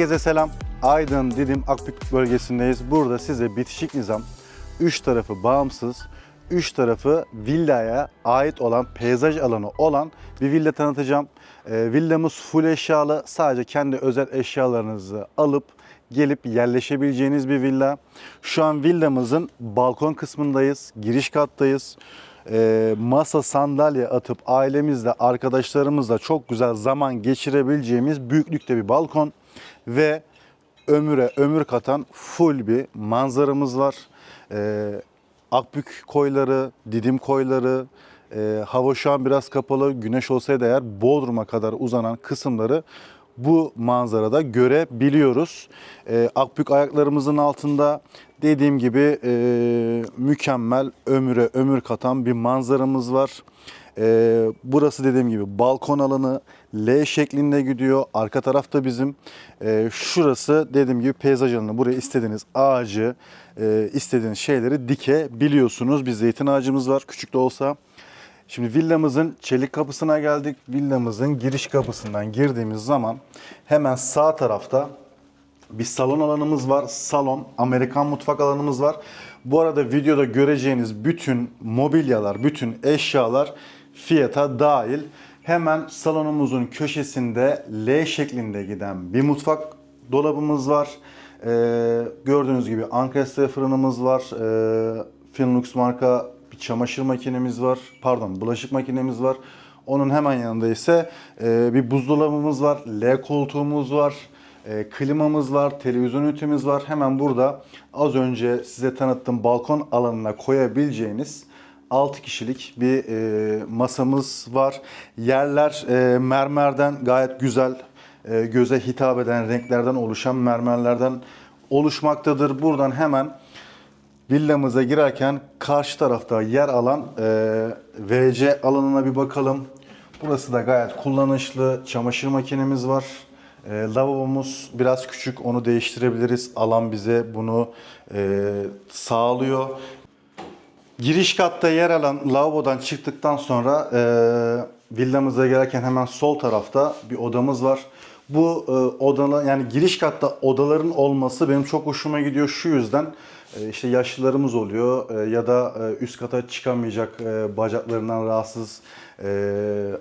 Herkese selam. Aydın, Didim, Akbük bölgesindeyiz. Burada size bitişik nizam, üç tarafı bağımsız, üç tarafı villaya ait olan, peyzaj alanı olan bir villa tanıtacağım. Ee, villamız full eşyalı, sadece kendi özel eşyalarınızı alıp gelip yerleşebileceğiniz bir villa. Şu an villamızın balkon kısmındayız, giriş kattayız. Ee, masa sandalye atıp ailemizle, arkadaşlarımızla çok güzel zaman geçirebileceğimiz büyüklükte bir balkon ve ömüre ömür katan full bir manzaramız var. Ee, Akbük koyları, Didim koyları, e, hava şu an biraz kapalı. Güneş olsaydı eğer Bodrum'a kadar uzanan kısımları bu manzarada görebiliyoruz. Ee, Akbük ayaklarımızın altında dediğim gibi e, mükemmel ömüre ömür katan bir manzaramız var. Ee, burası dediğim gibi balkon alanı L şeklinde gidiyor. Arka tarafta bizim. Ee, şurası dediğim gibi peyzaj alanı. Buraya istediğiniz ağacı, e, istediğiniz şeyleri dikebiliyorsunuz. Bir zeytin ağacımız var küçük de olsa. Şimdi villamızın çelik kapısına geldik. Villamızın giriş kapısından girdiğimiz zaman hemen sağ tarafta bir salon alanımız var. Salon, Amerikan mutfak alanımız var. Bu arada videoda göreceğiniz bütün mobilyalar, bütün eşyalar fiyata dahil. Hemen salonumuzun köşesinde L şeklinde giden bir mutfak dolabımız var. Ee, gördüğünüz gibi Ankara fırınımız var. Ee, Finlux marka bir çamaşır makinemiz var. Pardon, bulaşık makinemiz var. Onun hemen yanında ise e, bir buzdolabımız var. L koltuğumuz var. E, klimamız var, televizyon ünitemiz var. Hemen burada az önce size tanıttığım balkon alanına koyabileceğiniz 6 kişilik bir e, masamız var. Yerler e, mermerden gayet güzel, e, göze hitap eden renklerden oluşan mermerlerden oluşmaktadır. Buradan hemen villamıza girerken karşı tarafta yer alan e, WC alanına bir bakalım. Burası da gayet kullanışlı. Çamaşır makinemiz var. E, lavabomuz biraz küçük. Onu değiştirebiliriz. Alan bize bunu e, sağlıyor. Giriş katta yer alan lavabodan çıktıktan sonra e, villamıza gelirken hemen sol tarafta bir odamız var. Bu e, odalar yani giriş katta odaların olması benim çok hoşuma gidiyor şu yüzden. E, işte yaşlılarımız oluyor e, ya da e, üst kata çıkamayacak e, bacaklarından rahatsız e,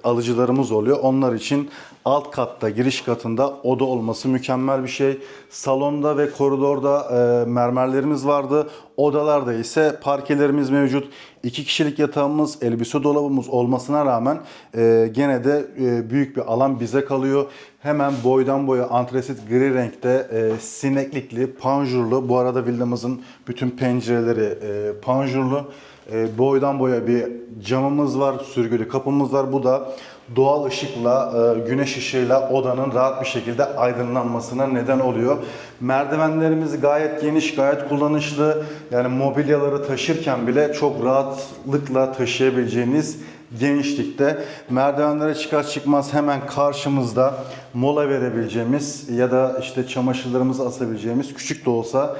alıcılarımız oluyor. Onlar için alt katta giriş katında oda olması mükemmel bir şey. Salonda ve koridorda e, mermerlerimiz vardı. Odalarda ise parkelerimiz mevcut. İki kişilik yatağımız, elbise dolabımız olmasına rağmen e, gene de e, büyük bir alan bize kalıyor. Hemen boydan boya antresit gri renkte e, sineklikli, panjurlu. Bu arada villamızın bütün pencereleri e, panjurlu. E, boydan boya bir camımız var, sürgülü kapımız var. Bu da doğal ışıkla, e, güneş ışığıyla odanın rahat bir şekilde aydınlanmasına neden oluyor. Merdivenlerimiz gayet geniş, gayet kullanışlı. Yani mobilyaları taşırken bile çok rahatlıkla taşıyabileceğiniz genişlikte. Merdivenlere çıkar çıkmaz hemen karşımızda mola verebileceğimiz ya da işte çamaşırlarımızı asabileceğimiz küçük de olsa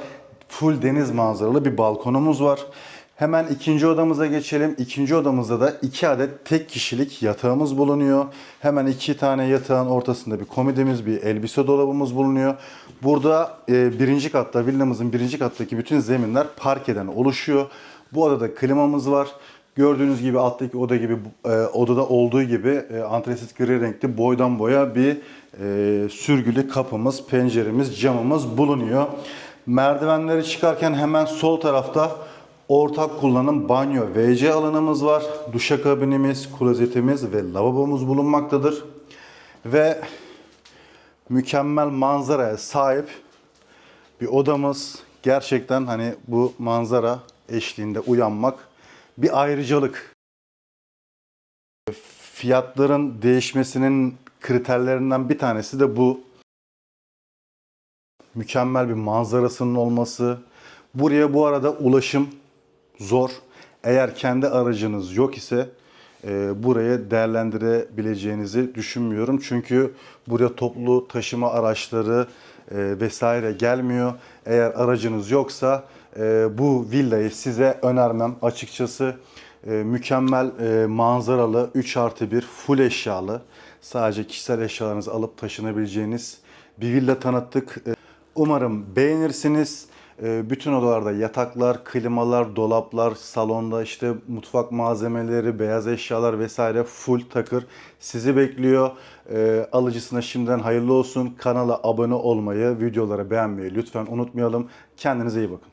full deniz manzaralı bir balkonumuz var. Hemen ikinci odamıza geçelim. İkinci odamızda da iki adet tek kişilik yatağımız bulunuyor. Hemen iki tane yatağın ortasında bir komodimiz, bir elbise dolabımız bulunuyor. Burada e, birinci katta, villamızın birinci kattaki bütün zeminler parkeden oluşuyor. Bu odada klimamız var. Gördüğünüz gibi alttaki oda gibi e, odada olduğu gibi e, antresit gri renkli boydan boya bir e, sürgülü kapımız, penceremiz, camımız bulunuyor. Merdivenleri çıkarken hemen sol tarafta ortak kullanım banyo WC alanımız var. Duşakabinimiz, klozetimiz ve lavabomuz bulunmaktadır. Ve mükemmel manzaraya sahip bir odamız. Gerçekten hani bu manzara eşliğinde uyanmak bir ayrıcalık. Fiyatların değişmesinin kriterlerinden bir tanesi de bu. Mükemmel bir manzarasının olması. Buraya bu arada ulaşım zor. Eğer kendi aracınız yok ise e, buraya değerlendirebileceğinizi düşünmüyorum. Çünkü buraya toplu taşıma araçları e, vesaire gelmiyor. Eğer aracınız yoksa e, bu villayı size önermem. Açıkçası e, mükemmel e, manzaralı 3 artı 1 full eşyalı sadece kişisel eşyalarınızı alıp taşınabileceğiniz bir villa tanıttık. E, Umarım beğenirsiniz. Ee, Bütün odalarda yataklar, klimalar, dolaplar, salonda işte mutfak malzemeleri, beyaz eşyalar vesaire full takır sizi bekliyor. Ee, Alıcısına şimdiden hayırlı olsun. Kanala abone olmayı, videoları beğenmeyi lütfen unutmayalım. Kendinize iyi bakın.